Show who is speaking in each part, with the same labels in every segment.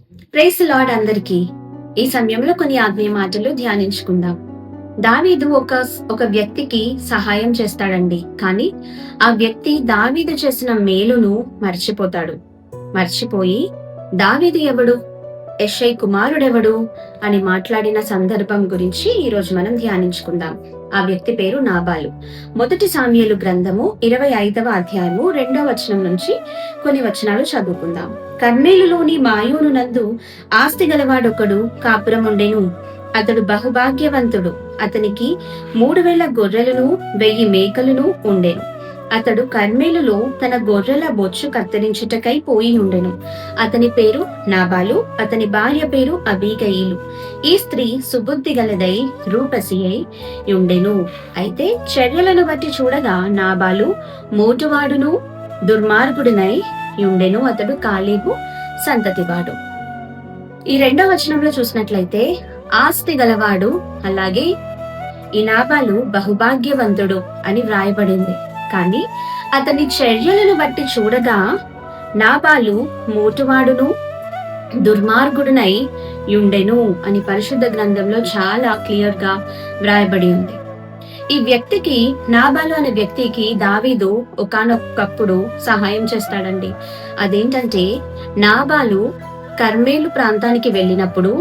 Speaker 1: Praise lord అందరికీ. ఈ సమయంలో కొన్ని ఆత్మీయ మాటలు ధ్యానించుకుందాం. దావీదు ఒక ఒక వ్యక్తికి సహాయం చేస్తాడండి. కానీ ఆ వ్యక్తి దావీదు చేసిన మేలును మర్చిపోతాడు. మర్చిపోయి దావీదు ఎవడు? ఎస్ఐ కుమారుడెవడు? అని మాట్లాడిన సందర్భం గురించి ఈరోజు మనం ధ్యానించుకుందాం. ఆ వ్యక్తి పేరు నాబాలు. మొదటి సామ్యలు గ్రంథము ఇరవై ఐదవ అధ్యాయము రెండవ వచనం నుంచి కొన్ని వచనాలు చదువుకుందాం. కర్మేలులోని మాయూను నందు ఆస్తి గలవాడొకడు కాపురముండెను అతడు బహుభాగ్యవంతుడు. అతనికి మూడు వేల గొర్రెలను వెయ్యి మేకలను ఉండేను. అతడు కర్మేలులో తన గొర్రెల బొచ్చు కత్తిరించుటకై పోయి ఉండెను. అతని పేరు నాబాలు అతని భార్య పేరు అబీగయిలు. ఈ స్త్రీ సుబుద్ధి గలదై రూపసి అయి ఉండెను. అయితే చర్యలను బట్టి చూడగా నాబాలు మోటువాడును దుర్మార్గుడునై ఉండెను అతడు కాలేబు సంతతివాడు. ఈ రెండవ వచనంలో చూసినట్లయితే ఆస్తి గలవాడు అలాగే ఈ నాబాలు బహుభాగ్యవంతుడు అని వ్రాయబడింది. కానీ అతని చర్యలను బట్టి చూడగా నాబాలు మోటువాడును దుర్మార్గుడునై యుండెను అని పరిశుద్ధ గ్రంథంలో చాలా క్లియర్గా వ్రాయబడి ఉంది. ఈ వ్యక్తికి నాబాలు అనే వ్యక్తికి దావీదు ఒకానొకప్పుడు సహాయం చేస్తాడండి. అదేంటంటే నాబాలు కర్మేలు ప్రాంతానికి వెళ్ళినప్పుడు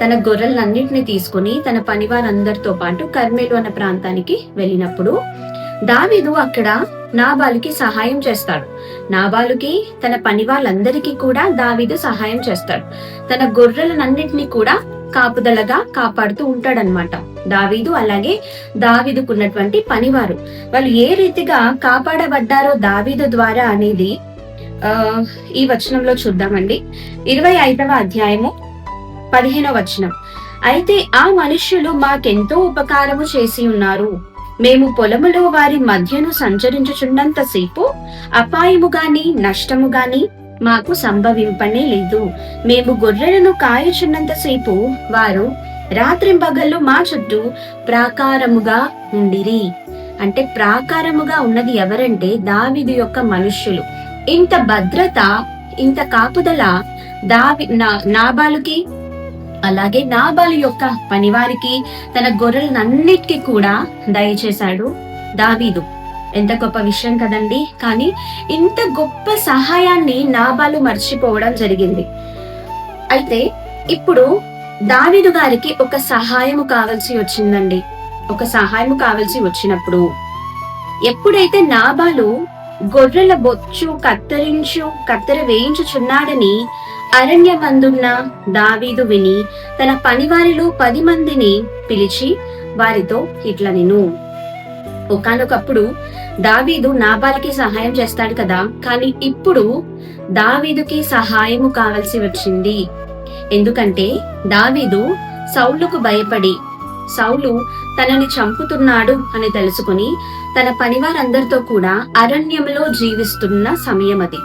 Speaker 1: తన గొర్రెలన్నింటినీ తీసుకుని తన పనివారందరితో పాటు కర్మేలు అనే ప్రాంతానికి వెళ్ళినప్పుడు దావీదు అక్కడ నాబాలుకి సహాయం చేస్తాడు. నాబాలుకి తన పని వాళ్ళందరికీ కూడా దావీదు సహాయం చేస్తాడు. తన గొర్రెలనన్నింటినీ కూడా కాపుదలగా కాపాడుతూ ఉంటాడనమాట దావీదు అలాగే దావీదుకున్నటువంటి పనివారు. వాళ్ళు ఏ రీతిగా కాపాడబడ్డారో దావీదు ద్వారా అనేది ఆ ఈ వచనంలో చూద్దామండి. ఇరవై ఐదవ అధ్యాయము పదిహేనవ వచనం. అయితే ఆ మనుష్యులు మాకెంతో ఉపకారము చేసి ఉన్నారు. మేము పొలములో వారి మధ్యను సంచరించుచున్నంతసేపు అపాయము గాని నష్టము గాని మాకు సంభవింపనే లేదు. మేము గొర్రెలను కాయుచున్నంతసేపు వారు రాత్రింపగళ్ళు మా చుట్టూ ప్రాకారముగా ఉండిరి. అంటే ప్రాకారముగా ఉన్నది ఎవరంటే దావిది యొక్క మనుష్యులు. ఇంత భద్రత ఇంత కాపుదల దావి నా- నాబాలుకి అలాగే నాబాలు యొక్క పనివారికి తన గొర్రెలన్నిటికీ కూడా దయచేశాడు దావీదు. ఎంత గొప్ప విషయం కదండి. కానీ ఇంత గొప్ప సహాయాన్ని నాబాలు మర్చిపోవడం జరిగింది. అయితే ఇప్పుడు దావీదు గారికి ఒక సహాయము కావాల్సి వచ్చిందండి. ఒక సహాయము కావాల్సి వచ్చినప్పుడు ఎప్పుడైతే నాబాలు గొర్రెల బొచ్చు కత్తిరించు కత్తెర వేయించుచున్నాడని అరణ్యమందున్న దావీదు విని తన పనివారిలో పది మందిని పిలిచి వారితో ఇట్లా నేను ఒకానొకప్పుడు దావీదు నాబాలకి సహాయం చేస్తాడు కదా కానీ ఇప్పుడు దావీదుకి సహాయము కావాల్సి వచ్చింది. ఎందుకంటే దావీదు సౌలుకు భయపడి సౌలు తనని చంపుతున్నాడు అని తెలుసుకుని తన పనివారందరితో కూడా అరణ్యంలో జీవిస్తున్న సమయం అది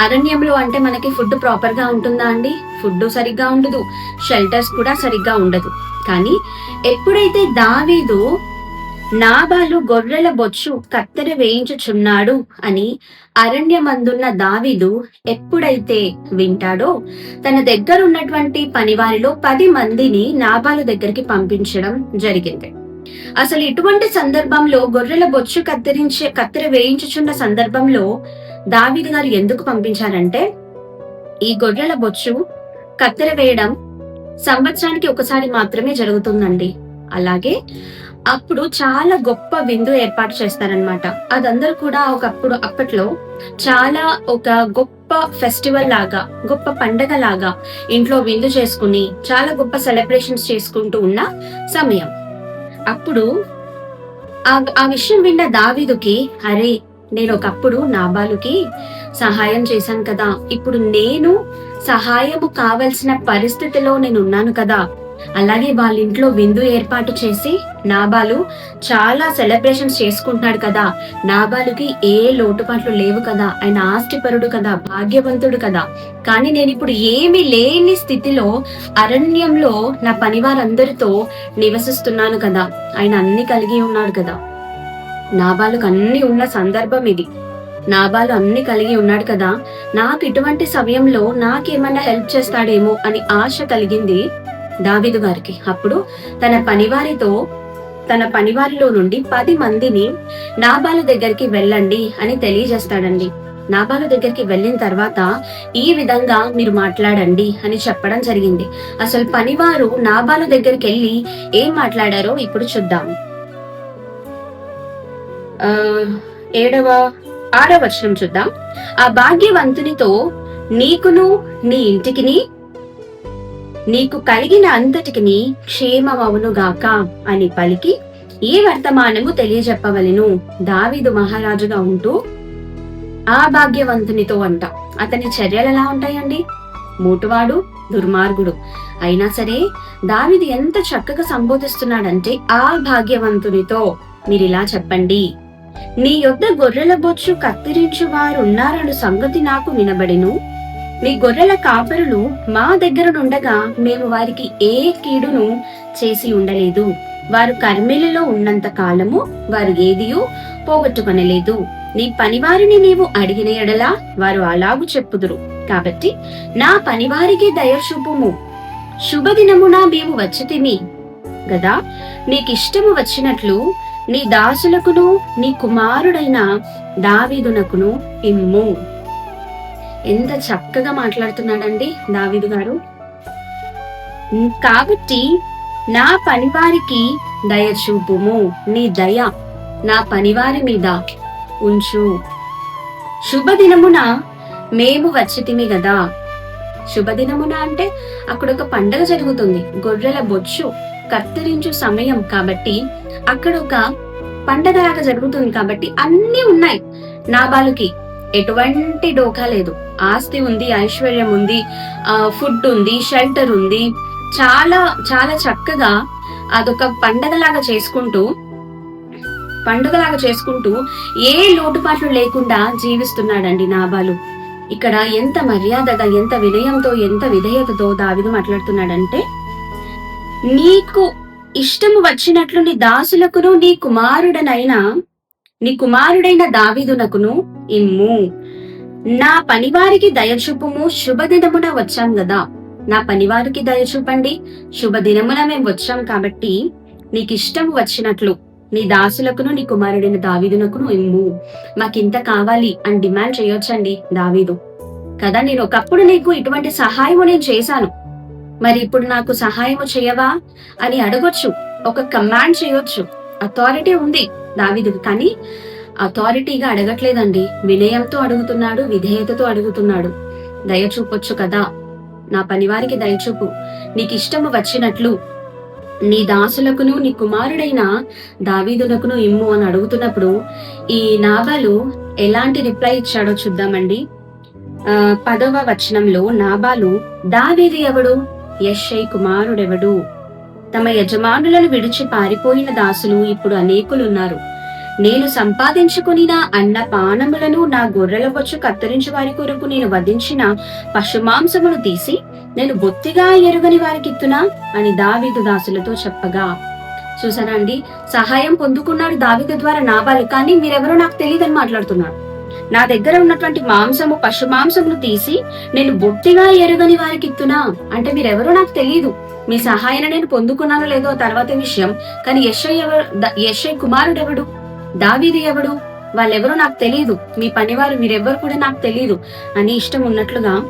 Speaker 1: అరణ్యంలో అంటే మనకి ఫుడ్ ప్రాపర్గా ఉంటుందా అండి? ఫుడ్ సరిగ్గా ఉండదు. షెల్టర్స్ కూడా సరిగ్గా ఉండదు. కానీ ఎప్పుడైతే దావీదు నాబాలు గొర్రెల బొచ్చు కత్తెర వేయించుచున్నాడు అని అరణ్యమందున్న దావీదు ఎప్పుడైతే వింటాడో తన దగ్గర ఉన్నటువంటి పనివారిలో పది మందిని నాబాలు దగ్గరికి పంపించడం జరిగింది. అసలు ఇటువంటి సందర్భంలో గొర్రెల బొచ్చు కత్తిరించే కత్తెర వేయించుచున్న సందర్భంలో దావీదు గారు ఎందుకు పంపించారంటే ఈ గొర్రెల బొచ్చు కత్తెర వేయడం సంవత్సరానికి ఒకసారి మాత్రమే జరుగుతుందండి. అలాగే అప్పుడు చాలా గొప్ప విందు ఏర్పాటు చేస్తారనమాట అదందరూ కూడా ఒకప్పుడు అప్పట్లో చాలా ఒక గొప్ప ఫెస్టివల్ లాగా గొప్ప పండగ లాగా ఇంట్లో విందు చేసుకుని చాలా గొప్ప సెలబ్రేషన్స్ చేసుకుంటూ ఉన్న సమయం. అప్పుడు ఆ ఆ విషయం విన్న దావీదుకి అరే నేను ఒకప్పుడు నాబాలుకి సహాయం చేశాను కదా. ఇప్పుడు నేను సహాయము కావలసిన పరిస్థితిలో నేను ఉన్నాను కదా. అలాగే వాళ్ళ ఇంట్లో విందు ఏర్పాటు చేసి నాబాలు చాలా సెలబ్రేషన్స్ చేసుకుంటున్నాడు కదా. నాబాలుకి ఏ లోటుపాట్లు లేవు కదా. ఆయన ఆస్తిపరుడు కదా భాగ్యవంతుడు కదా. కానీ నేను ఇప్పుడు ఏమీ లేని స్థితిలో అరణ్యంలో నా పనివారందరితో నివసిస్తున్నాను కదా. ఆయన అన్ని కలిగి ఉన్నాడు కదా. నాబాలుకు అన్ని ఉన్న సందర్భం ఇది. నాబాలు అన్ని కలిగి ఉన్నాడు కదా నాకు ఇటువంటి సమయంలో నాకేమన్నా హెల్ప్ చేస్తాడేమో అని ఆశ కలిగింది దావిదు గారికి. అప్పుడు తన పనివారితో తన పనివారిలో నుండి పది మందిని నాబాలు దగ్గరికి వెళ్ళండి అని తెలియజేస్తాడండి. నాబాలు దగ్గరికి వెళ్ళిన తర్వాత ఈ విధంగా మీరు మాట్లాడండి అని చెప్పడం జరిగింది. అసలు పనివారు నాబాలు దగ్గరికి వెళ్ళి ఏం మాట్లాడారో ఇప్పుడు చూద్దాం. ఏడవ ఆరవ వచనం చూద్దాం. ఆ భాగ్యవంతునితో నీకును నీ ఇంటికిని నీకు కలిగిన అంతటికిని క్షేమమవును గాక అని పలికి ఈ వర్తమానము తెలియజెప్పవలెను? దావీదు మహారాజుగా ఉంటూ ఆ భాగ్యవంతునితో అంట. అతని చర్యలు ఎలా ఉంటాయండి? మూటువాడు దుర్మార్గుడు. అయినా సరే దావిది ఎంత చక్కగా సంబోధిస్తున్నాడంటే ఆ భాగ్యవంతునితో మీరు ఇలా చెప్పండి. నీ యొద్ద గొర్రెల బొచ్చు కత్తిరించు వారు సంగతి నాకు వినబడెను. నీ గొర్రెల కాపరులు మా దగ్గర నుండగా మేము వారికి ఏ కీడును చేసి ఉండలేదు. వారు కర్మేలలో ఉన్నంత కాలము వారు ఏదియూ పోగొట్టుకొనలేదు. నీ పనివారిని నీవు అడిగిన ఎడలా వారు అలాగు చెప్పుదురు. కాబట్టి నా పనివారికి దయ చూపుము శుభదినమున మేము వచ్చితిమి గదా నీకిష్టము వచ్చినట్లు నీ దాసులకును నీ కుమారుడైన దావీదునకును ఇమ్ము. ఎంత చక్కగా మాట్లాడుతున్నాడండి దావీదు గారు. కాబట్టి నా పనివారికి దయ చూపుము నీ దయ నా పనివారి మీద ఉంచు. శుభదినమున మేము వచ్చితిమి కదా శుభదినమున అంటే అక్కడ ఒక పండగ జరుగుతుంది గొర్రెల బొచ్చు కత్తిరించు సమయం కాబట్టి అక్కడ ఒక పండగ లాగా జరుగుతుంది కాబట్టి అన్ని ఉన్నాయి. నాబాలుకి ఎటువంటి డోకా లేదు. ఆస్తి ఉంది ఐశ్వర్యం ఉంది ఆ ఫుడ్ ఉంది షెల్టర్ ఉంది. చాలా చాలా చక్కగా అదొక పండగలాగా చేసుకుంటూ పండుగలాగా చేసుకుంటూ ఏ లోటుపాట్లు లేకుండా జీవిస్తున్నాడండి నాబాలు. ఇక్కడ ఎంత మర్యాదగా ఎంత వినయంతో ఎంత విధేయతతో దావిదు మాట్లాడుతున్నాడంటే నీకు ఇష్టము వచ్చినట్లు నీ దాసులకును నీ కుమారుడనైన నీ కుమారుడైన దావీదునకును ఇమ్ము. నా పనివారికి దయచూపుము శుభదినమున వచ్చాం గదా. నా పనివారికి దయచూపండి శుభదినమున మేము వచ్చాం కాబట్టి నీకు ఇష్టం వచ్చినట్లు నీ దాసులకును నీ కుమారుడైన దావీదునకును ఇమ్ము. మాకింత కావాలి అని డిమాండ్ చేయొచ్చండి దావీదు. కదా నేను ఒకప్పుడు నీకు ఇటువంటి సహాయము నేను చేశాను. మరి ఇప్పుడు నాకు సహాయము చేయవా అని అడగొచ్చు. ఒక కమాండ్ చేయొచ్చు. అథారిటీ ఉంది దావీదు కానీ అథారిటీగా అడగట్లేదండి. వినయంతో అడుగుతున్నాడు విధేయతతో అడుగుతున్నాడు. దయ చూపొచ్చు కదా. నా పనివారికి దయచూపు నీకు ఇష్టము వచ్చినట్లు. నీ దాసులకును నీ కుమారుడైన దావీదులకును ఇమ్ము అని అడుగుతున్నప్పుడు ఈ నాబాలు ఎలాంటి రిప్లై ఇచ్చాడో చూద్దామండి. పదవ వచనంలో నాబాలు దావీది ఎవడు? యశ్ఐ కుమారుడెవడు? తమ యజమానులను విడిచి పారిపోయిన దాసులు ఇప్పుడు అనేకులున్నారు. నేను సంపాదించుకుని నా అన్న పానములను నా గొర్రెల వచ్చు కత్తిరించి వారి కొరకు నేను వధించిన పశుమాంసమును తీసి నేను బొత్తిగా ఎరుగని వారికిత్తునా? అని దావీదు దాసులతో చెప్పగా చూసానండి అండి? సహాయం పొందుకున్నాడు దావీదు ద్వారా నాబాలు కానీ మీరెవరో నాకు తెలియదని మాట్లాడుతున్నాడు నా దగ్గర ఉన్నటువంటి మాంసము పశు మాంసమును తీసి నేను బొత్తిగా ఎరుగని వారికి ఇత్తునా? అంటే మీరెవరో నాకు తెలియదు మీ సహాయాన్ని నేను పొందుకున్నాను లేదో తర్వాత విషయం. కానీ యశయ్య ఎవరు ద- కుమారుడు ఎవడు దావీది ఎవడు? వాళ్ళెవరో నాకు తెలియదు మీ పనివారు మీరెవ్వరు కూడా నాకు తెలియదు అని ఇష్టం ఉన్నట్లుగా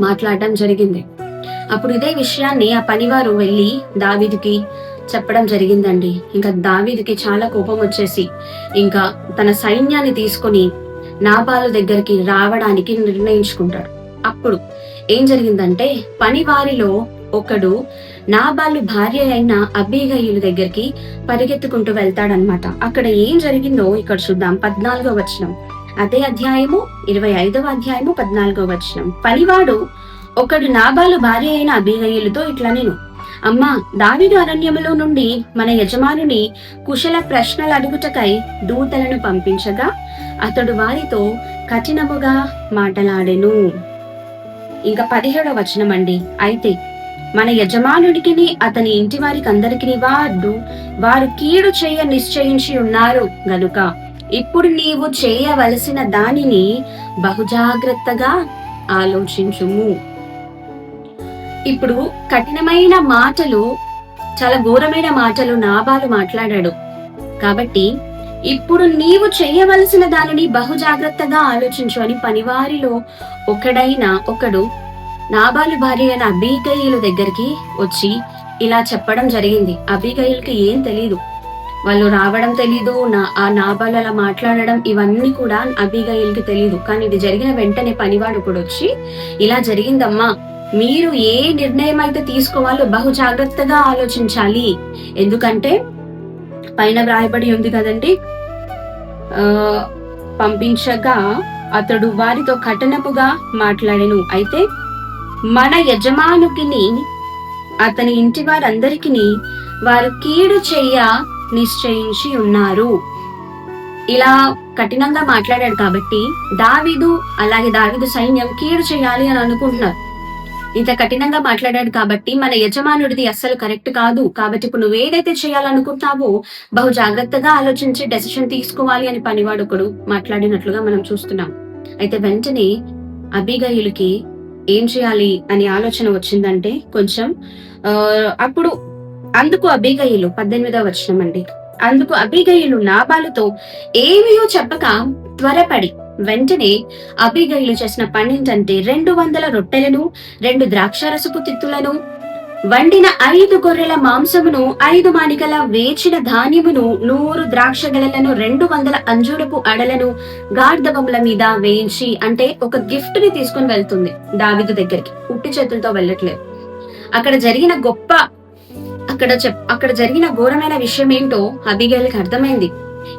Speaker 1: మాట్లాడడం జరిగింది. అప్పుడు ఇదే విషయాన్ని ఆ పనివారు వెళ్ళి దావీదుకి చెప్పడం జరిగిందండి. ఇంకా దావీదుకి చాలా కోపం వచ్చేసి ఇంకా తన సైన్యాన్ని తీసుకొని నాబాలు దగ్గరికి రావడానికి నిర్ణయించుకుంటాడు. అప్పుడు ఏం జరిగిందంటే పని వారిలో ఒకడు నాబాలు భార్య అయిన అబీగయులు దగ్గరికి పరిగెత్తుకుంటూ వెళ్తాడనమాట అక్కడ ఏం జరిగిందో ఇక్కడ చూద్దాం. పద్నాలుగో వచనం. అదే అధ్యాయము ఇరవై ఐదవ అధ్యాయము పద్నాలుగో వచనం. పనివాడు ఒకడు నాబాలు భార్య అయిన అబీగయులతో ఇట్లా నేను అమ్మా దావిదు అరణ్యములో నుండి మన యజమానుని కుశల ప్రశ్నలు అడుగుటకై దూతలను పంపించగా అతడు వారితో కఠినముగా మాటలాడెను. ఇంకా పదిహేడవ వచనం అండి అయితే మన యజమానుడికి అతని ఇంటి వారికి అందరికి వాడు వారు కీడు చేయ నిశ్చయించి ఉన్నారు గనుక ఇప్పుడు నీవు చేయవలసిన దానిని బహుజాగ్రత్తగా ఆలోచించుము. ఇప్పుడు కఠినమైన మాటలు చాలా ఘోరమైన మాటలు నాబాలు మాట్లాడాడు. కాబట్టి ఇప్పుడు నీవు చేయవలసిన దానిని బహుజాగ్రత్తగా ఆలోచించు అని పనివారిలో ఒకడైన ఒకడు నాబాలు భార్య అయిన అబీగయ్యుల దగ్గరికి వచ్చి ఇలా చెప్పడం జరిగింది. అబీగయ్యులకి ఏం తెలియదు వాళ్ళు రావడం తెలీదు నా ఆ నాబాలు అలా మాట్లాడడం ఇవన్నీ కూడా అబీగయ్యులకి తెలియదు కానీ ఇది జరిగిన వెంటనే పనివాడు కూడా వచ్చి ఇలా జరిగిందమ్మా మీరు ఏ నిర్ణయం అయితే తీసుకోవాలో బహు జాగ్రత్తగా ఆలోచించాలి. ఎందుకంటే పైన వ్రాయబడి ఉంది కదండి పంపించగా అతడు వారితో కఠినపుగా మాట్లాడెను. అయితే మన యజమానుకిని అతని ఇంటి వారందరికిని వారు కీడు చెయ్య నిశ్చయించి ఉన్నారు. ఇలా కఠినంగా మాట్లాడాడు కాబట్టి దావీదు అలాగే దావీదు సైన్యం కీడు చేయాలి అని అనుకుంటున్నారు. ఇంత కఠినంగా మాట్లాడాడు కాబట్టి మన యజమానుడిది అస్సలు కరెక్ట్ కాదు. కాబట్టి ఇప్పుడు నువ్వు ఏదైతే చేయాలనుకుంటున్నావో బహు జాగ్రత్తగా ఆలోచించి డెసిషన్ తీసుకోవాలి అని పనివాడు ఒకడు మాట్లాడినట్లుగా మనం చూస్తున్నాం. అయితే వెంటనే అబిగయులకి ఏం చేయాలి అని ఆలోచన వచ్చిందంటే కొంచెం అప్పుడు అందుకు అబిగయులు పద్దెనిమిదవ వచనం అండి. అందుకు అబిగయులు నాబాలుతో ఏమీయో చెప్పక త్వరపడి వెంటనే అబిగైలు చేసిన పనింటంటే రెండు వందల రొట్టెలను రెండు ద్రాక్షారసపు తిత్తులను వండిన ఐదు గొర్రెల మాంసమును ఐదు మానికల వేచిన ధాన్యమును నూరు ద్రాక్ష గెలలను రెండు వందల అంజూరపు అడలను గార్ధవముల మీద వేయించి అంటే ఒక గిఫ్ట్ని తీసుకుని వెళ్తుంది దావిదు దగ్గరికి. పుట్టి చేతులతో వెళ్ళట్లేదు. అక్కడ జరిగిన గొప్ప అక్కడ చెప్ అక్కడ జరిగిన ఘోరమైన విషయం ఏంటో అబిగేల్కి అర్థమైంది.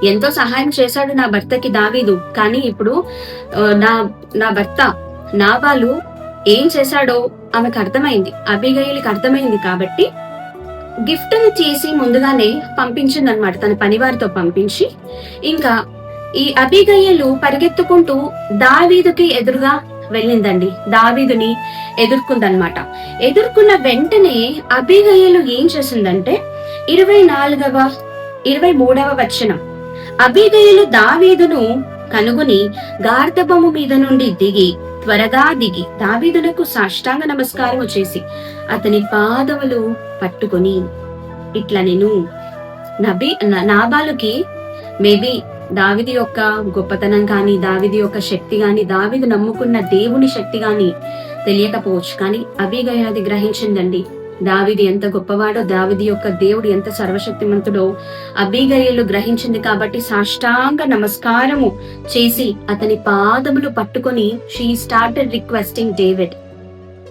Speaker 1: ఎంతో సహాయం చేశాడు నా భర్తకి దావీదు. కానీ ఇప్పుడు నా నా భర్త నాబాలు ఏం చేశాడో ఆమెకు అర్థమైంది. అభిగయులకి అర్థమైంది కాబట్టి గిఫ్ట్ చేసి ముందుగానే పంపించింది అనమాట తన పనివారితో పంపించి. ఇంకా ఈ అభిగయ్యలు పరిగెత్తుకుంటూ దావీదుకి ఎదురుగా వెళ్ళిందండి. దావీదుని ఎదుర్కొందనమాట ఎదుర్కొన్న వెంటనే అభిగయ్యలు ఏం చేసిందంటే ఇరవై నాలుగవ ఇరవై మూడవ వచనం. అబిగయులు దావీదును కనుగొని గార్ధబొమ్మ మీద నుండి దిగి త్వరగా దిగి దావీదునకు సాష్టాంగ నమస్కారము చేసి అతని పాదములు పట్టుకొని ఇట్లా నేను నబి నాబాలుకి మేబీ దావిది యొక్క గొప్పతనం కానీ దావిది యొక్క శక్తి కానీ దావిది నమ్ముకున్న దేవుని శక్తి కానీ తెలియకపోవచ్చు. కానీ అభిగయ అది గ్రహించిందండి. దావిది ఎంత గొప్పవాడో దావిది యొక్క దేవుడు ఎంత సర్వశక్తిమంతుడో అభిగయలు గ్రహించింది కాబట్టి సాష్టాంగ నమస్కారము చేసి అతని పాదములు పట్టుకొని షీ స్టార్టెడ్ రిక్వెస్టింగ్ డేవిడ్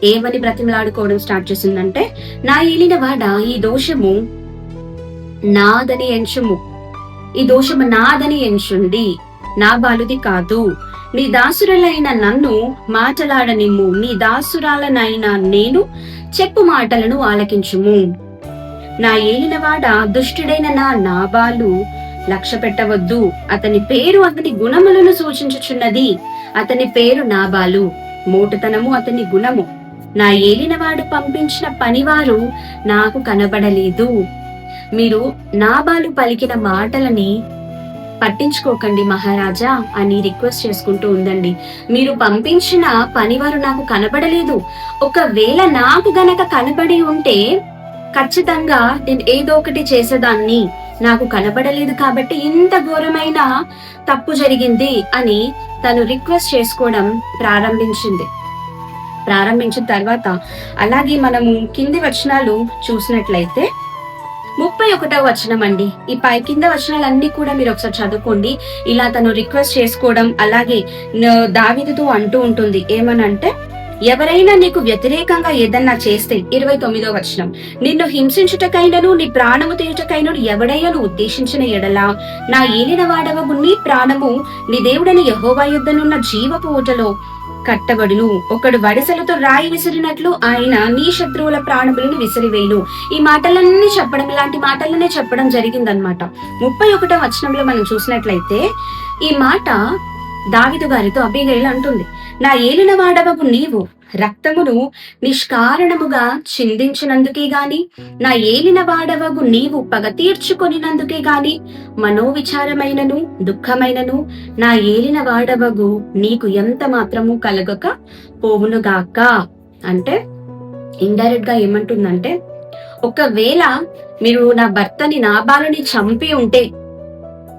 Speaker 1: ఏమని బ్రతిమలాడుకోవడం స్టార్ట్ చేసిందంటే నా ఏలిన వాడ ఈ దోషము నాదని ఎంచుము. ఈ దోషము నాదని ఎంచుండి. నా బాలుది కాదు. నీ దాసురలైన నన్ను మాటలాడనిమ్ము. నీ దాసురాలనైన నేను చెప్పు మాటలను ఆలకించుము. నా ఏలినవాడ దుష్టుడైన నా నాబాలు లక్ష్య పెట్టవద్దు. అతని పేరు అతని గుణములను సూచించుచున్నది. అతని పేరు నాబాలు. మోటుతనము అతని గుణము. నా ఏలినవాడు పంపించిన పనివారు నాకు కనబడలేదు. మీరు నాబాలు పలికిన మాటలని పట్టించుకోకండి మహారాజా అని రిక్వెస్ట్ చేసుకుంటూ ఉందండి. మీరు పంపించిన పనివారు నాకు కనబడలేదు. ఒకవేళ నాకు గనక కనబడి ఉంటే ఖచ్చితంగా నేను ఏదో ఒకటి చేసేదాన్ని. నాకు కనబడలేదు కాబట్టి ఇంత ఘోరమైన తప్పు జరిగింది అని తను రిక్వెస్ట్ చేసుకోవడం ప్రారంభించింది. ప్రారంభించిన తర్వాత అలాగే మనము కింది వచనాలు చూసినట్లయితే ముప్పై ఒకటవ వచనం అండి ఈ పై కింద వచనాలన్నీ కూడా మీరు ఒకసారి చదువుకోండి. ఇలా తను రిక్వెస్ట్ చేసుకోవడం అలాగే దావిదతో అంటూ ఉంటుంది. ఏమనంటే ఎవరైనా నీకు వ్యతిరేకంగా ఏదన్నా చేస్తే ఇరవై తొమ్మిదో వచనం నిన్ను హింసించుటకైనను నీ ప్రాణము తీయుటకైనను ఎవడైనా ఉద్దేశించిన ఎడలా? నా ఏలిన వాడవగు నీ ప్రాణము నీ దేవుడని యహోవా యుద్ధనున్న జీవపు ఊటలో. కట్టబడును. ఒకడు వడసలతో రాయి విసిరినట్లు ఆయన నీ శత్రువుల ప్రాణములను విసిరివేయును. ఈ మాటలన్నీ చెప్పడం ఇలాంటి మాటలనే చెప్పడం జరిగిందనమాట ముప్పై ఒకటో వచనంలో మనం చూసినట్లయితే ఈ మాట దావిదు గారితో అబిగైల్ అంటుంది నా ఏలిన వాడవకు నీవు రక్తమును నిష్కారణముగా చిందించినందుకే గాని నా ఏలిన వాడవగు నీవు పగ తీర్చుకొనినందుకే గాని మనోవిచారమైనను దుఃఖమైనను నా ఏలిన వాడవగు నీకు ఎంత మాత్రము కలగక పోవునుగాక. అంటే ఇండైరెక్ట్గా ఏమంటుందంటే ఒకవేళ మీరు నా భర్తని నాబాలని చంపి ఉంటే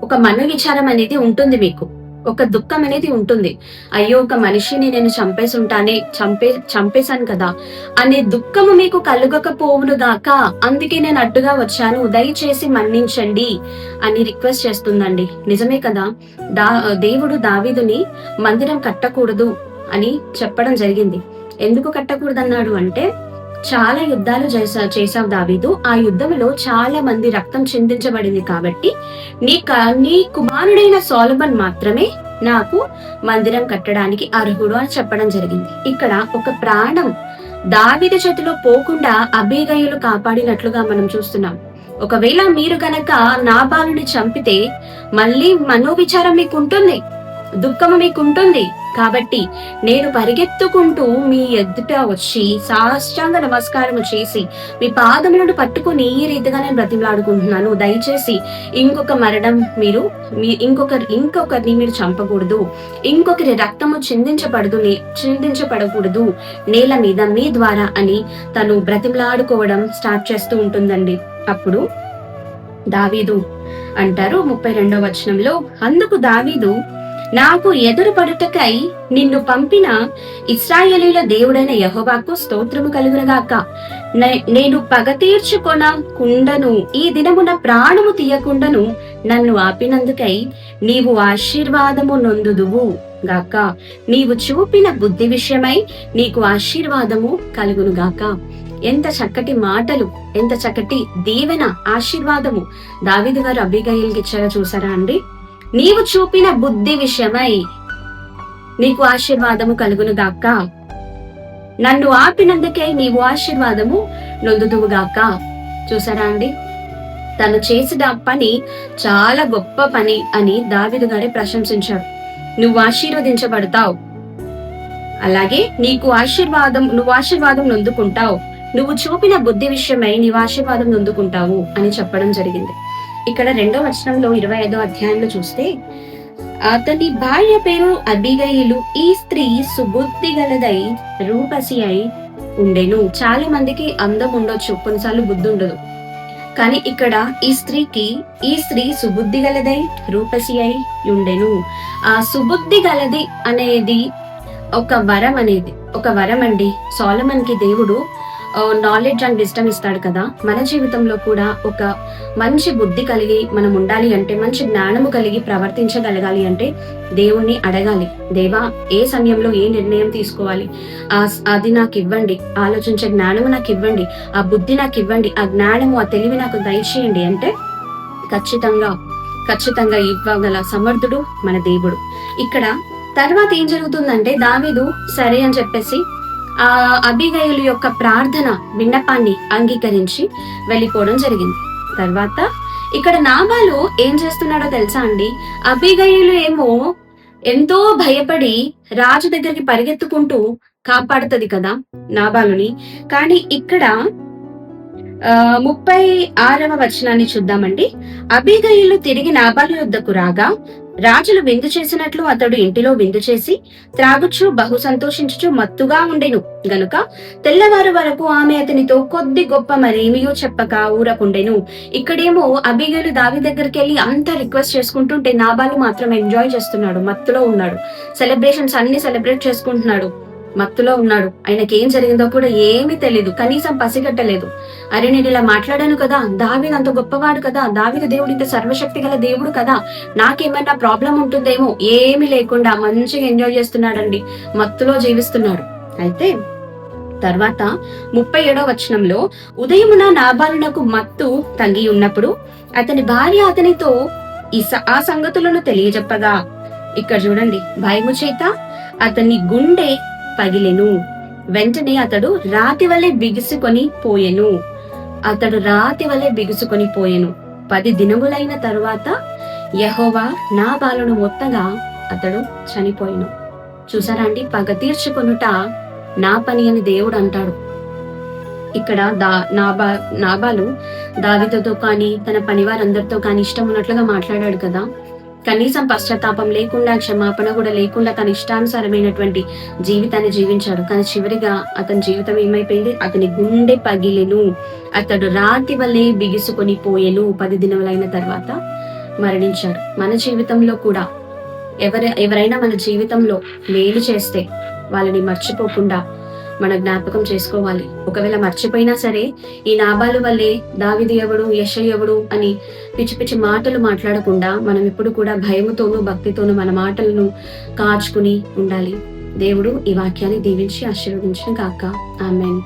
Speaker 1: ఒక మనోవిచారం అనేది ఉంటుంది మీకు. ఒక దుఃఖం అనేది ఉంటుంది. అయ్యో ఒక మనిషిని నేను చంపేసి ఉంటానే చంపే చంపేశాను కదా. అనే దుఃఖము మీకు కలుగకపోవును గాక అందుకే నేను అడ్డుగా వచ్చాను. దయచేసి మన్నించండి అని రిక్వెస్ట్ చేస్తుందండి. నిజమే కదా? దా దేవుడు దావీదుని మందిరం కట్టకూడదు అని చెప్పడం జరిగింది. ఎందుకు కట్టకూడదన్నాడు అంటే చాలా యుద్ధాలు చేసా చేసావు దావీదు. ఆ యుద్ధంలో చాలా మంది రక్తం చెందించబడింది కాబట్టి నీ నీ కుమారుడైన సోలమన్ మాత్రమే నాకు మందిరం కట్టడానికి అర్హుడు అని చెప్పడం జరిగింది. ఇక్కడ ఒక ప్రాణం దావిద చేతిలో పోకుండా అభిగయులు కాపాడినట్లుగా మనం చూస్తున్నాం. ఒకవేళ మీరు గనక నాబాలుని చంపితే మళ్ళీ మనోవిచారం మీకు ఉంటుంది దుఃఖము మీకు ఉంటుంది కాబట్టి నేను పరిగెత్తుకుంటూ మీ ఎదుట వచ్చి సాష్టాంగ నమస్కారం చేసి మీ పాదములను పట్టుకుని ఈ రీతిగా నేను బ్రతిమలాడుకుంటున్నాను. దయచేసి ఇంకొక మరణం మీరు మీ ఇంకొకరి ఇంకొకరిని మీరు చంపకూడదు. ఇంకొకరి రక్తము చిందించబడదు నే- చిందించబడకూడదు నేల మీద మీ ద్వారా అని తను బ్రతిమలాడుకోవడం స్టార్ట్ చేస్తూ ఉంటుందండి. అప్పుడు దావీదు అంటారు ముప్పై రెండో వచనంలో అందుకు దావీదు నాకు ఎదురుపడుటకై నిన్ను పంపిన ఇస్రాయేలీల దేవుడైన యెహోవాకు స్తోత్రము కలుగునగాక. నేను పగ తీర్చుకొన కుండను ఈ దినమున ప్రాణము తీయకుండను నన్ను ఆపినందుకై నీవు ఆశీర్వాదము నొందుదువు గాక. నీవు చూపిన బుద్ధి విషయమై నీకు ఆశీర్వాదము కలుగును గాక ఎంత చక్కటి మాటలు ఎంత చక్కటి దీవెన ఆశీర్వాదము. దావిదు గారు అభిగయల్కి ఇచ్చారో చూసారా అండి? నీవు చూపిన బుద్ధి విషయమై నీకు ఆశీర్వాదము కలుగును గాక. నన్ను ఆపినందుకే నీవు ఆశీర్వాదము నొందుదువు గాక. చూసారా అండి? తను చేసిన పని చాలా గొప్ప పని అని దావిదు గారే ప్రశంసించాడు. నువ్వు ఆశీర్వదించబడతావు. అలాగే నీకు ఆశీర్వాదం నువ్వు ఆశీర్వాదం నొందుకుంటావు. నువ్వు చూపిన బుద్ధి విషయమై నీవు ఆశీర్వాదం నొందుకుంటావు అని చెప్పడం జరిగింది. ఇక్కడ రెండో వచనంలో ఇరవై ఐదో అధ్యాయంలో చూస్తే అతని భార్య పేరు అబిగయిలు ఈ స్త్రీ సుబుద్ధి గలదై రూపసి అయి ఉండేను. చాలా మందికి అందం ఉండొచ్చు కొన్నిసార్లు బుద్ధి ఉండదు. కానీ ఇక్కడ ఈ స్త్రీకి ఈ స్త్రీ సుబుద్ధి గలదై రూపసి అయి ఉండెను. ఆ సుబుద్ధి గలది అనేది ఒక వరం అనేది ఒక వరం అండి సోలమన్కి దేవుడు నాలెడ్జ్ అండ్ విస్టమ్ ఇస్తాడు కదా. మన జీవితంలో కూడా ఒక మంచి బుద్ధి కలిగి మనం ఉండాలి అంటే మంచి జ్ఞానము కలిగి ప్రవర్తించగలగాలి అంటే దేవుణ్ణి అడగాలి. దేవా ఏ సమయంలో ఏ నిర్ణయం తీసుకోవాలి? ఆ అది నాకు ఇవ్వండి. ఆలోచించే జ్ఞానము నాకు ఇవ్వండి. ఆ బుద్ధి నాకు ఇవ్వండి. ఆ జ్ఞానము ఆ తెలివి నాకు దయచేయండి అంటే ఖచ్చితంగా ఖచ్చితంగా ఇవ్వగల సమర్థుడు మన దేవుడు. ఇక్కడ తర్వాత ఏం జరుగుతుందంటే దావీదు సరే అని చెప్పేసి ఆ అభిగయులు యొక్క ప్రార్థన విన్నపాన్ని అంగీకరించి వెళ్ళిపోవడం జరిగింది. తర్వాత ఇక్కడ నాబాలు ఏం చేస్తున్నాడో తెలుసా అండి? అభిగయులు ఏమో ఎంతో భయపడి రాజు దగ్గరికి పరిగెత్తుకుంటూ కాపాడుతుంది కదా నాబాలుని. కానీ ఇక్కడ ఆ, ముప్పై ఆరవ వచనాన్ని చూద్దామండి. అభిగయులు తిరిగి నాబాలు యొద్దకు రాగా రాజులు విందు చేసినట్లు అతడు ఇంటిలో విందు చేసి త్రాగుచు బహు సంతోషించుచు మత్తుగా ఉండెను. గనుక తెల్లవారు వరకు ఆమె అతనితో కొద్ది గొప్ప మరేమియో చెప్పక ఊరకుండెను. ఇక్కడేమో అబిగలు దావి దగ్గరికి వెళ్ళి అంత రిక్వెస్ట్ చేసుకుంటుంటే నాబాలు మాత్రం ఎంజాయ్ చేస్తున్నాడు మత్తులో ఉన్నాడు. సెలబ్రేషన్స్ అన్ని సెలబ్రేట్ చేసుకుంటున్నాడు. మత్తులో ఉన్నాడు. ఆయనకి ఏం జరిగిందో కూడా ఏమీ తెలియదు కనీసం పసిగట్టలేదు. అరే నేను ఇలా మాట్లాడాను కదా. దావిది అంత గొప్పవాడు కదా. దావిద దేవుడు ఇంత సర్వశక్తి గల దేవుడు కదా. నాకేమైనా ప్రాబ్లం ఉంటుందేమో ఏమీ లేకుండా మంచిగా ఎంజాయ్ చేస్తున్నాడండి. మత్తులో జీవిస్తున్నాడు. అయితే తర్వాత ముప్పై ఏడో వచనంలో ఉదయమున నాబాలునకు మత్తు తగ్గి ఉన్నప్పుడు అతని భార్య అతనితో ఈ స- ఆ సంగతులను తెలియజెప్పగా. ఇక్కడ చూడండి. భయము చేత అతని గుండె పగిలెను. వెంటనే అతడు రాతి వలె బిగుసుకొని పోయెను. అతడు రాతి వలె బిగుసుకొని పోయెను. పది దినములైన తరువాత యహోవా నా బాలను మొత్తగా అతడు చనిపోయాను. చూసారా అండి? పగ తీర్చుకొనుట నా పని అని దేవుడు అంటాడు. ఇక్కడ దా నాబా నాబాలు దావితతో కానీ తన పనివారందరితో కానీ ఇష్టం ఉన్నట్లుగా మాట్లాడాడు కదా. కనీసం పశ్చాత్తాపం లేకుండా క్షమాపణ కూడా లేకుండా తన ఇష్టానుసారమైనటువంటి జీవితాన్ని జీవించాడు. కానీ చివరిగా అతని జీవితం ఏమైపోయింది? అతని గుండె పగిలెను. అతడు రాతి వల్లే బిగుసుకొని పోయెను. పది దినములైన తర్వాత మరణించాడు. మన జీవితంలో కూడా ఎవరి ఎవరైనా మన జీవితంలో మేలు చేస్తే వాళ్ళని మర్చిపోకుండా మన జ్ఞాపకం చేసుకోవాలి. ఒకవేళ మర్చిపోయినా సరే ఈ నాబాలు వల్లే దావిది ఎవడు యశ ఎవడు అని పిచ్చి పిచ్చి మాటలు మాట్లాడకుండా మనం ఎప్పుడు కూడా భయముతోనూ భక్తితోనూ మన మాటలను కాచుకుని ఉండాలి. దేవుడు ఈ వాక్యాన్ని దీవించి ఆశీర్వదించిన కాక ఆమెన్.